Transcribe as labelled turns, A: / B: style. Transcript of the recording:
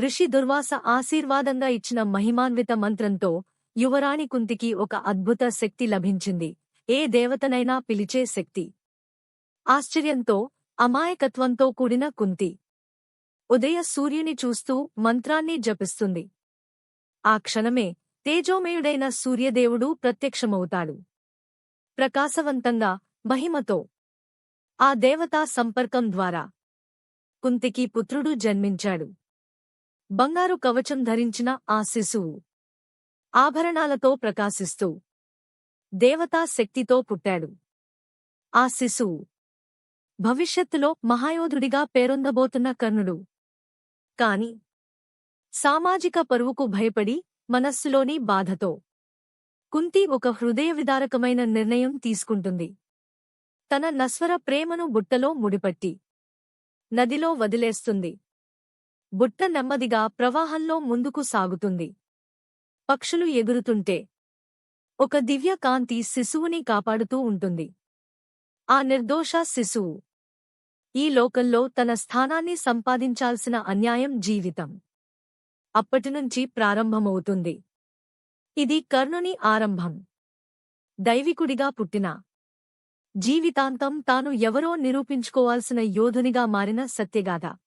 A: ఋషి దుర్వాస ఆశీర్వాదంగా ఇచ్చిన మహిమాన్విత మంత్రంతో యువరాణి కుంతికి ఒక అద్భుత శక్తి లభించింది. ఏ దేవతనైనా పిలిచే శక్తి. ఆశ్చర్యంతో అమాయకత్వంతో కూడిన కుంతి. ఉదయ సూర్యుని చూస్తూ మంత్రాన్ని జపిస్తుంది. ఆ క్షణమే తేజోమయుడైన సూర్యదేవుడు ప్రత్యక్షమవుతాడు. ప్రకాశవంతంగా మహిమతో. ఆ దేవతా సంపర్కం ద్వారా. కుంతికి పుత్రుడు జన్మించాడు. బంగారు కవచం ధరించిన ఆ శిశువు ఆభరణాలతో ప్రకాశిస్తూ దేవతా శక్తితో పుట్టాడు. ఆ శిశువు భవిష్యత్తులో మహాయోధుడిగా పేరొందబోతున్న కర్ణుడు. కాని సామాజిక పరువుకు భయపడి మనస్సులోని బాధతో కుంతి ఒక హృదయ విదారకమైన నిర్ణయం తీసుకుంటుంది. తన నస్వర ప్రేమను బుట్టలో ముడిపట్టి నదిలో వదిలేస్తుంది. బుట్ట నెమ్మదిగా ప్రవాహంలో ముందుకు సాగుతుంది. పక్షులు ఎగురుతుంటే ఒక దివ్య కాంతి శిశువుని కాపాడుతూ ఉంటుంది. ఆ నిర్దోష శిశువు ఈ లోకంలో తన స్థానాన్ని సంపాదించాల్సిన అన్యాయం జీవితం. అప్పటినుంచి ప్రారంభమవుతుంది. ఇది కర్ణుని ఆరంభం. దైవికుడిగా పుట్టిన జీవితాంతం తాను ఎవరో నిరూపించుకోవాల్సిన యోధునిగా మారిన సత్యగాథ.